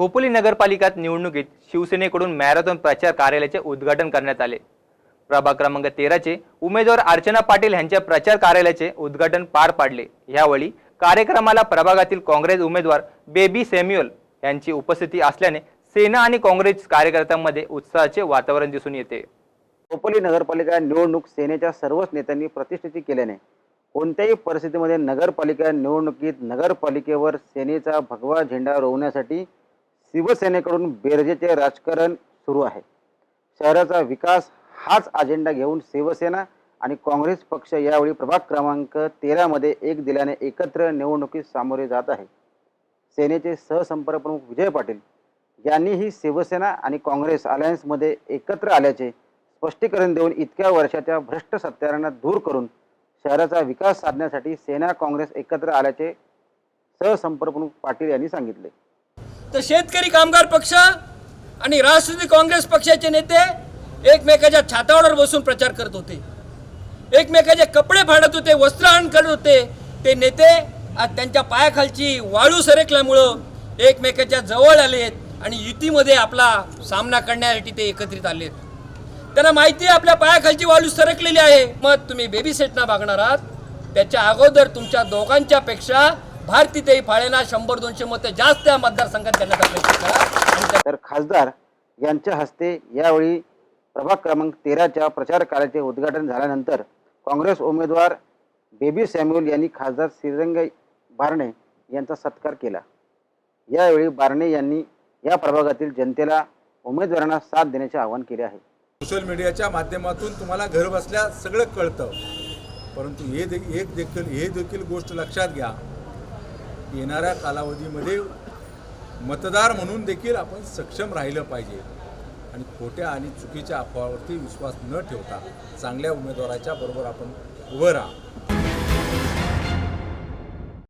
खोपोली नगरपालिकात निवडणुकीत शिवसेनेकडून मॅरेथॉन प्रचार कार्यालयाचे उद्घाटन करण्यात आले. प्रभाग क्रमांक तेराचे उमेदवार अर्चना पाटील यांच्या प्रचार कार्यालयाचे उद्घाटन पार पाडले. यावेळी कार्यक्रमाला प्रभागातील काँग्रेस उमेदवार बेबी सॅम्युअल यांची उपस्थिती असल्याने सेना आणि काँग्रेस कार्यकर्त्यांमध्ये उत्साहाचे वातावरण दिसून येते. खोपोली नगरपालिका निवडणूक सेनेच्या सर्वच नेत्यांनी प्रतिष्ठिती केल्याने कोणत्याही परिस्थितीमध्ये नगरपालिका निवडणुकीत नगरपालिकेवर सेनेचा भगवा झेंडा रोवण्यासाठी शिवसेनेकडून बेरजेचे राजकारण सुरू आहे. शहराचा विकास हाच अजेंडा घेऊन शिवसेना आणि काँग्रेस पक्ष यावेळी प्रभाग क्रमांक तेरामध्ये एक दिल्याने एकत्र निवडणुकीत सामोरे जात आहे. सेनेचे सहसंपर्क प्रमुख विजय पाटील यांनीही शिवसेना आणि काँग्रेस अलायन्समध्ये एकत्र आल्याचे स्पष्टीकरण देऊन इतक्या वर्षाच्या भ्रष्ट सत्यारांना दूर करून शहराचा विकास साधण्यासाठी सेना काँग्रेस एकत्र आल्याचे सहसंपर्क प्रमुख पाटील यांनी सांगितले. तर शेतकरी कामगार पक्ष आणि राष्ट्रवादी काँग्रेस पक्षाचे नेते एकमेकाच्या छातावर बसून प्रचार करत होते. एकमेकाचे कपडे फाडत होते वस्त्रहरण करत होते. ते नेते आज त्यांच्या पायाखालची वाळू सरकल्यामुळं एकमेकाच्या जवळ आलेत आणि युतीमध्ये आपला सामना करण्यासाठी ते एकत्रित आलेत. त्यांना माहिती आहे आपल्या पायाखालची वाळू सरकलेली आहे. मग तुम्ही बेबी सेटना मागणार आहात. त्याच्या अगोदर तुमच्या दोघांच्या पेक्षा भारतीताई फाळेना शंभर दोनशे मतं जास्त या मतदारसंघात देण्याचा प्रयत्न करा. आणि त्या- तर खासदार यांच्या हस्ते यावेळी प्रभाग क्रमांक तेराच्या प्रचार कार्याचे उद्घाटन झाल्यानंतर काँग्रेस उमेदवार बेबी सॅम्युअल यांनी खासदार श्रीरंग बारणे यांचा सत्कार केला. यावेळी बारणे यांनी या प्रभागातील जनतेला उमेदवारांना साथ देण्याचे आवाहन केले आहे. सोशल मीडियाच्या माध्यमातून तुम्हाला घर बसल्या सगळं कळतं. परंतु हे दे एक देखील हे देखील गोष्ट लक्षात घ्या. येणाऱ्या कालावधीमध्ये मतदार म्हणून देखील आपण सक्षम राहिलं पाहिजे. आणि खोट्या आणि चुकीच्या अफवावरती विश्वास न ठेवता चांगल्या उमेदवाराच्या बरोबर आपण उभं राहा.